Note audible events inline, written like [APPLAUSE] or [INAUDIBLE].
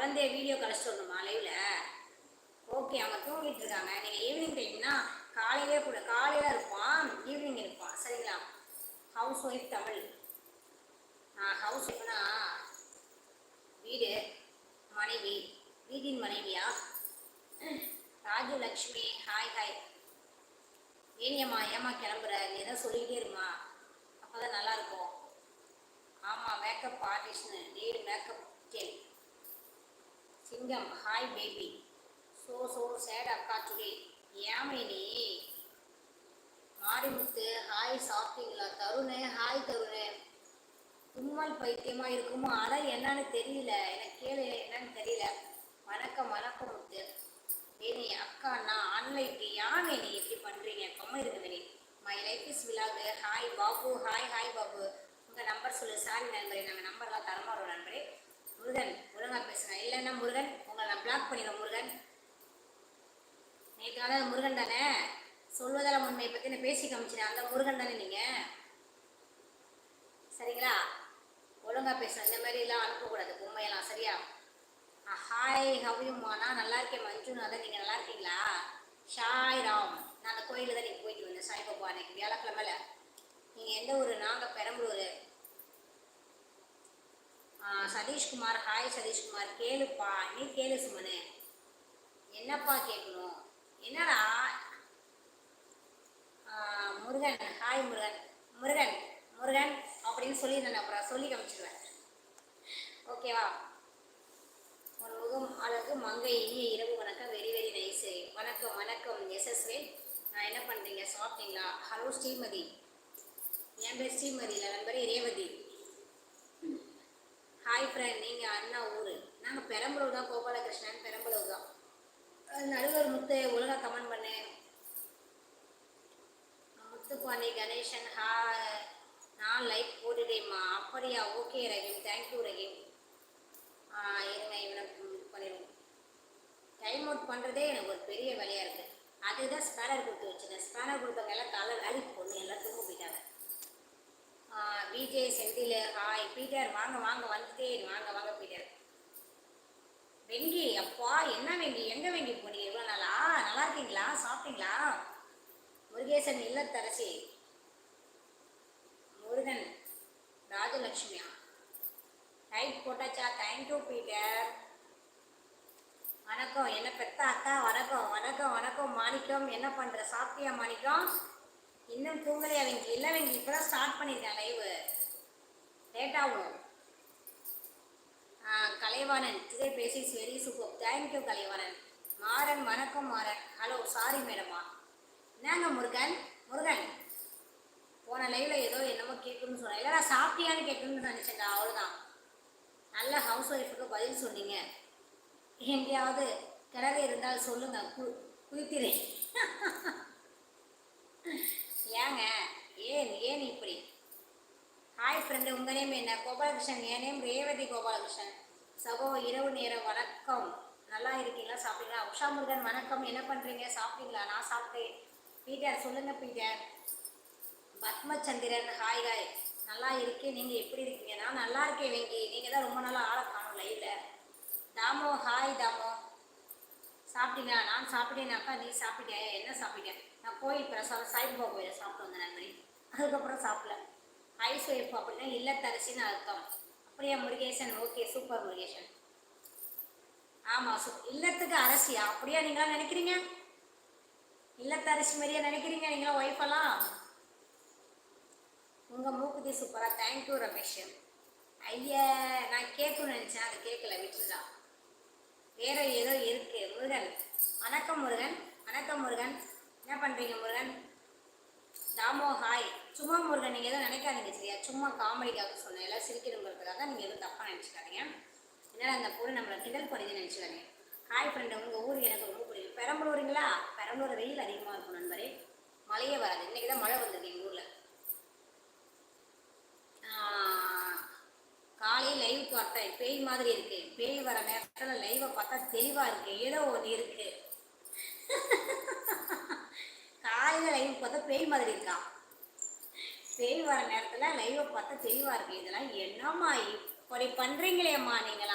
குழந்தைய வீடியோ கழிச்சிட்டு வரணுமா லைவ்ல ஓகே அவங்க தூங்கிட்டு இருக்காங்க. நீங்கள் ஈவினிங் டைம்னா காலையிலே கூட காலையில் இருப்பான் ஈவினிங் இருப்பான். சரிங்களா? House wife Tamil. ஹவுஸ் ஒய்ஃப்னா வீடு மனைவி. வீட்டின் மனைவியா? ராஜு லக்ஷ்மி ஹாய் ஹாய் ஏனியம்மா ஏம்மா கிளம்புற? நீ தான் சொல்லிக்கிட்டே இருமா அப்போ தான் நல்லாயிருக்கும் ஆமாம் மேக்கப் ஆர்டிஸ்ட்னு நீடு மேக்கப் கேள்வி சிங்கம் hi baby so so sad அக்கா டுடே ஏமை நீ மாரிமுத்து ஹாய் சாப்பிட்டீங்களா? தருணு ஹாய் தருணு. தும்மல் பைத்தியமாக இருக்குமோ ஆனால் என்னன்னு தெரியல. எனக்கு கேளு என்னன்னு தெரியல. வணக்கம் வணக்கம் முத்து ஏனி அக்கா நான் ஆன்லைன் யாமே நீ எப்படி பண்ணுறீங்க கம்ம இருக்குது நீ my life is vlog hi Babu. Hi hi Babu. உங்கள் நம்பர் சொல்லு. சாரி நண்பரே நாங்கள் நம்பர்லாம் தரமாறோம் நண்பரே. முருகன் ஒழுங்கா இல்லைன்னா முருகன் உங்களை நான் பிளாக் பண்ணிடுறேன் முருகன். நேற்று வந்து முருகன் தானே? சொல்வதெல்லாம் உண்மையை பற்றி நான் பேசி காமிச்சினேன் அந்த முருகன் தானே நீங்கள் சரிங்களா? ஒழுங்கா பேசுகிறேன் இந்த மாதிரிலாம் எல்லாம் அனுப்பக்கூடாது. பொம்மையெல்லாம் சரியா? ஹாய் ஹவ்யூம்மா நான் நல்லா இருக்கேன் மஞ்சுநாதன் நீங்கள் நல்லா இருக்கீங்களா? ஷாய் ராம் நான் அந்த கோயிலில் தான் நீங்கள் போயிட்டு வந்தேன். சாய்பாபா அன்னைக்கு வியாழக்கிழமையில். நீங்கள் எந்த ஊர்? நாங்கள் பெரம்பலூர். சதீஷ்குமார் ஹாய் சதீஷ்குமார் கேளுப்பா நீ கேளு சுமனு. என்னப்பா கேட்கணும் என்னடா? முருகன் ஹாய் முருகன். முருகன் முருகன் அப்படின்னு சொல்லியிருந்தேன் அப்புறம் சொல்லி காமிச்சிடுவேன் ஓகேவா உன் முகம் அழகு மங்கை இனிய இரவு வணக்கம் வெரி வெரி நைஸு வணக்கம் வணக்கம் எஸ்எஸ்வே. நான் என்ன பண்ணுறீங்க சாப்பிட்டீங்களா? ஹலோ ஸ்ரீமதி. என் பேர் ஸ்ரீமதி இல்லை நண்பரே ரேவதி. ஹாய் ஃப்ரெண்ட் நீங்கள் அண்ணா ஊர். நாங்கள் பெரம்பலூர் தான் கோபாலகிருஷ்ணன் பெரம்பலூர் தான். நடுவர் முத்து ஒழுங்காக கமெண்ட் பண்ணு. முத்துப்பாண்டி கணேசன் ஹா நான் லைக் போட்டுட்டேம்மா. அப்படியா? Okay Rahim. Thank you Rahim. இருங்க இவனை இது பண்ணிடுவோம். டைம் அவுட் பண்ணுறதே எனக்கு ஒரு பெரிய வேலையாக இருக்குது அதுதான் ஸ்பேனர் கொடுத்து வச்சுருந்தேன். ஸ்பேனர் கொடுத்தவங்க எல்லாம் தலை வேலைக்கு போகணும் எல்லாம் தூங்க போயிட்டாங்க. விஜய் செந்தில் ஹாய் பீட்டர் வாங்க வாங்க வந்துட்டே வாங்க வாங்க பீட்டர். வெங்கி அப்பா என்ன வெங்கி எங்க வெங்கி போனீங்க இவ்வளோ நாளா? நல்லா இருக்கீங்களா? சாப்பிட்டீங்களா? முருகேசன் இல்லத்தரசி. முருகன் ராஜலட்சுமியா? டைட் போட்டாச்சா? Thank you Peter. வணக்கம். என்ன பெத்த அக்கா? வணக்கம் வணக்கம் வணக்கம் மாணிக்கம். என்ன பண்ணுற சாப்பிட்டியா மாணிக்கம்? இன்னும் தூங்கலையா வெங்கி இல்லை வெங்கி இப்போதான் ஸ்டார்ட் பண்ணியிருக்கேன் live late ah, Kalaivanan. Today basis very super thank you Kalaivanan. Maran வணக்கம் மாறன். ஹலோ சாரி மேடமா என்னங்க முருகன்? முருகன். போன லைவ்ல ஏதோ என்னமோ கேட்கணும்னு சொன்னேன். இல்லை நான் சாப்பிட்டியான்னு கேட்கணும்னு நினச்சேங்க அவ்வளோதான் நல்ல ஹவுஸ் ஒய்ஃபுக்கு பதில் சொன்னீங்க. எங்கேயாவது கிணறு இருந்தால் சொல்லுங்க. கு குளிக்கிறேன். [LAUGHS] ஏங்க ஏன் ஏன் இப்படி? ஹாய் ஃப்ரெண்டு உங்கள் நேம் என்ன? கோபாலகிருஷ்ணன் என் நேம் ரேவதி கோபாலகிருஷ்ணன். சகோ இரவு நேரம் வணக்கம். நல்லா இருக்கீங்களா? சாப்பிட்டீங்களா? உஷா முருகன் வணக்கம். என்ன பண்ணுறீங்க சாப்பிட்டீங்களா? நான் சாப்பிட்டேன். பீட்டர் சொல்லுங்கள் பீட்டர். பத்மச்சந்திரன் ஹாய் ஹாய் நல்லா இருக்கேன். நீங்கள் எப்படி இருக்கீங்க? நான் நல்லா இருக்கேன் வெங்கி. நீங்கள் தான் ரொம்ப நாளாக ஆளை காணும் லைவில் தாமோ ஹாய் தாமோ. சாப்பிட்டீங்களா நான் சாப்பிட்டேனாக்கா நீ சாப்பிட்டியா என்ன சாப்பிட்டேன் நான் கோயில் பிரசாதம் சாய்பாபா கோயிலில் சாப்பிட்டு வந்தேன் நண்பரி அதுக்கப்புறம் சாப்பிடல. ஹைஸ் ஒய்ஃப் அப்படின்னா இல்லத்தரசின்னு அர்த்தம். அப்படியா முருகேசன்? Okay super Murugesan. ஆமாம் சு இல்லத்துக்கு அரசியா? அப்படியா நீங்களா நினைக்கிறீங்க? இல்லத்தரசி மாதிரியா நினைக்கிறீங்க நீங்களா ஒய்ஃபெல்லாம் உங்கள் மூக்குதி சூப்பராக தேங்க்யூ ரமேஷ். ஐயா நான் கேட்கணும்னு நினச்சேன். அது கேட்கல விட்டுருதான் வேற ஏதோ இருக்கு. முருகன். வணக்கம் முருகன். வணக்கம் முருகன். என்ன பண்ணுறீங்க முருகன்? தாமோ ஹாய் சும்மா முருகன் நீங்கள் எதுவும் நினைக்காதீங்க சரியா? சும்மா காமெடிக்காக சொன்னேன். எல்லாம் சிரிக்கணுங்கிறதுக்காக நீங்கள் எதுவும் தப்பாக நினச்சிக்காதீங்க. என்னால் அந்த பொருள் நம்மளை கிண்டல் பண்ணி நினச்சிக்காதீங்க. ஹாய் ஃப்ரெண்டு உங்கள் ஊர் எனக்கு ரொம்ப பிடிக்கும். பெரம்பலூருங்களா? பெரம்பலூர் வெயில் அதிகமாக இருக்கும் நண்பரே. மழையே வராது. இன்றைக்கி தான் மழை வந்திருக்கு எங்கள் ஊரில். பேய்க்கு லைவ் பேய் மாதிரி இருக்கு. பேய் வர நேரத்தில் லைவை பார்த்தா தெளிவாக இருக்கு. ஏதோ ஒன்று இருக்கு. காலையில் லைவ் பார்த்தா பேய் மாதிரி இருக்கான் பேய் வர நேரத்தில் லைவை பார்த்தா தெளிவாக இருக்கு. இதெல்லாம் என்னம்மா இப்படி பண்ணுறீங்களேம்மா நீங்களா